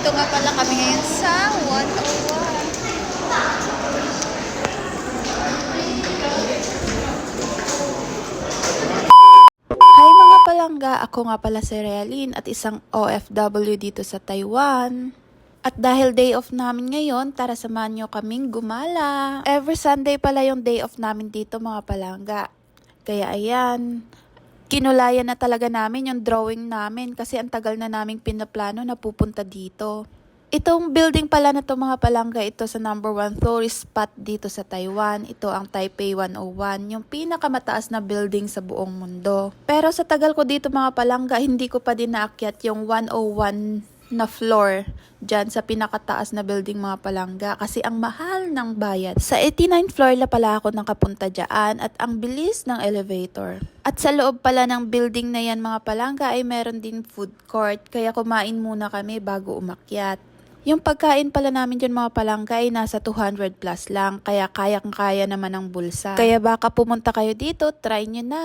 Nandito nga pala kami ngayon sa 101. Hi mga palangga, ako nga pala si Realin at isang OFW dito sa Taiwan. At dahil day off namin ngayon, tara samahan nyo kaming gumala. Every Sunday pala yung day off namin dito mga palangga. Kaya ayan, kinulayan na talaga namin yung drawing namin kasi ang tagal na naming pinaplano na pupunta dito. Itong building pala na to mga palangga, ito sa number one tourist spot dito sa Taiwan. Ito ang Taipei 101, yung pinakamataas na building sa buong mundo. Pero sa tagal ko dito mga palangga, hindi ko pa din naakyat yung 101 na floor dyan sa pinakataas na building mga palangga kasi ang mahal ng bayad. Sa 89th floor la pala ako nakapunta dyan at ang bilis ng elevator. At sa loob pala ng building na yan mga palangga ay meron din food court kaya kumain muna kami bago umakyat. Yung pagkain pala namin dyan mga palangga ay nasa 200 plus lang, kaya kayang-kaya naman ang bulsa. Kaya baka pumunta kayo dito, try nyo na.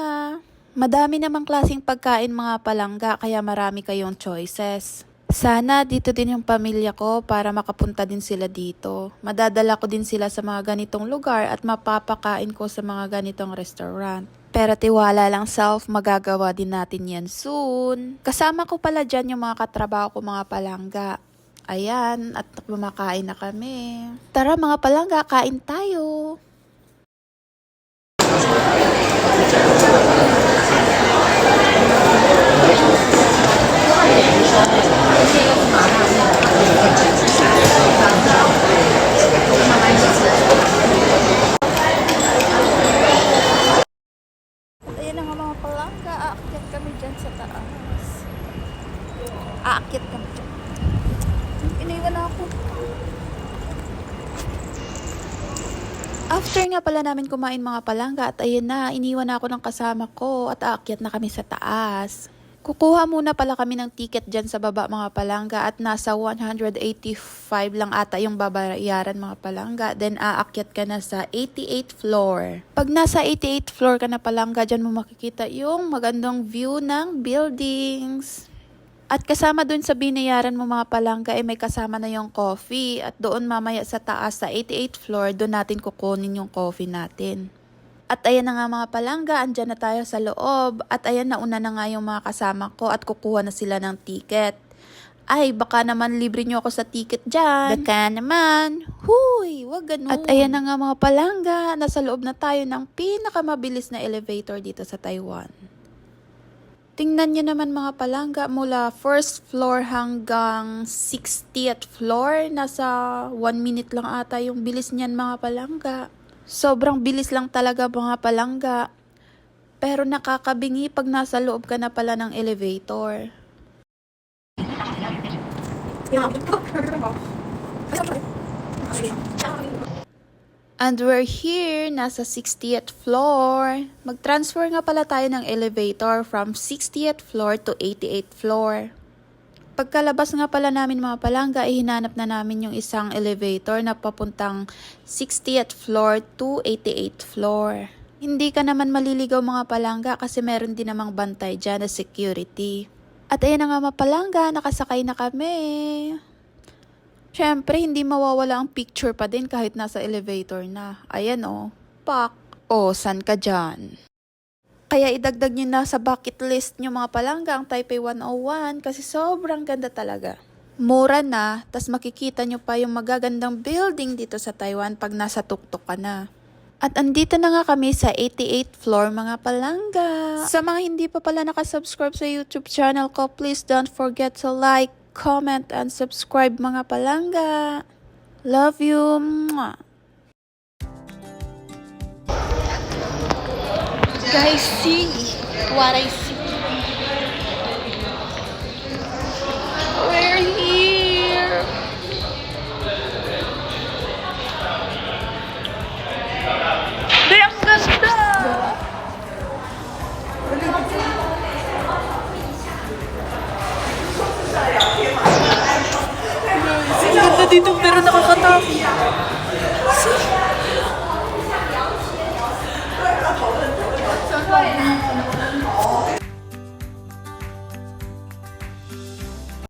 Madami namang klaseng pagkain mga palangga, kaya marami kayong choices. Sana dito din yung pamilya ko para makapunta din sila dito. Madadala ko din sila sa mga ganitong lugar at mapapakain ko sa mga ganitong restaurant. Pero tiwala lang self, magagawa din natin yan soon. Kasama ko pala dyan yung mga katrabaho ko mga palangga. Ayan, at kumakain na kami. Tara mga palangga, kain tayo. Ayan na nga mga palangga, aakyat kami dyan sa taas. Aakyat kami dyan. Iniwan ako. After nga pala namin kumain mga palangga at ayun na, iniwan na ako ng kasama ko at aakyat na kami sa taas. Kukuha muna pala kami ng ticket dyan sa baba mga palangga at nasa 185 lang ata yung babayaran mga palangga. Then aakyat ka na sa 88th floor. Pag nasa 88th floor ka na palangga, dyan mo makikita yung magandang view ng buildings. At kasama dun sa binayaran mo mga palangga ay may kasama na yung coffee. At doon mamaya sa taas sa 88th floor, doon natin kukunin yung coffee natin. At ayan na nga mga palangga, andyan na tayo sa loob. At ayan na una na nga yung mga kasama ko at kukuha na sila ng ticket. Ay, baka naman libre nyo ako sa ticket dyan. Baka naman. Huy, wag ganun. At ayan na nga mga palangga, nasa loob na tayo ng pinakamabilis na elevator dito sa Taiwan. Tingnan nyo naman mga palangga mula first floor hanggang 60th floor. Nasa 1 minute lang ata yung bilis niyan mga palangga. Sobrang bilis lang talaga mga palangga. Pero nakakabingi pag nasa loob ka na pala ng elevator. And we're here, nasa 60th floor. Mag-transfer nga pala tayo ng elevator from 60th floor to 88th floor. Pagkalabas nga pala namin mga palangga, hinanap na namin yung isang elevator na papuntang 60th floor to 88th floor. Hindi ka naman maliligaw mga palangga kasi meron din namang bantay dyan na security. At ayan na nga mga palangga, nakasakay na kami. Siyempre, hindi mawawala ang picture pa din kahit nasa elevator na. Ayan o, oh, pak. O, san ka dyan? Kaya idagdag nyo na sa bucket list nyo mga palangga ang Taipei 101 kasi sobrang ganda talaga. Mura na, tas makikita nyo pa yung magagandang building dito sa Taiwan pag nasa tuktok ka na. At andito na nga kami sa 88th floor mga palangga. Sa mga hindi pa pala nakasubscribe sa YouTube channel ko, please don't forget to like, comment, and subscribe mga palangga. Love you! Mwah! Guys, see what I see. Ang ganda dito pero nakakatakot.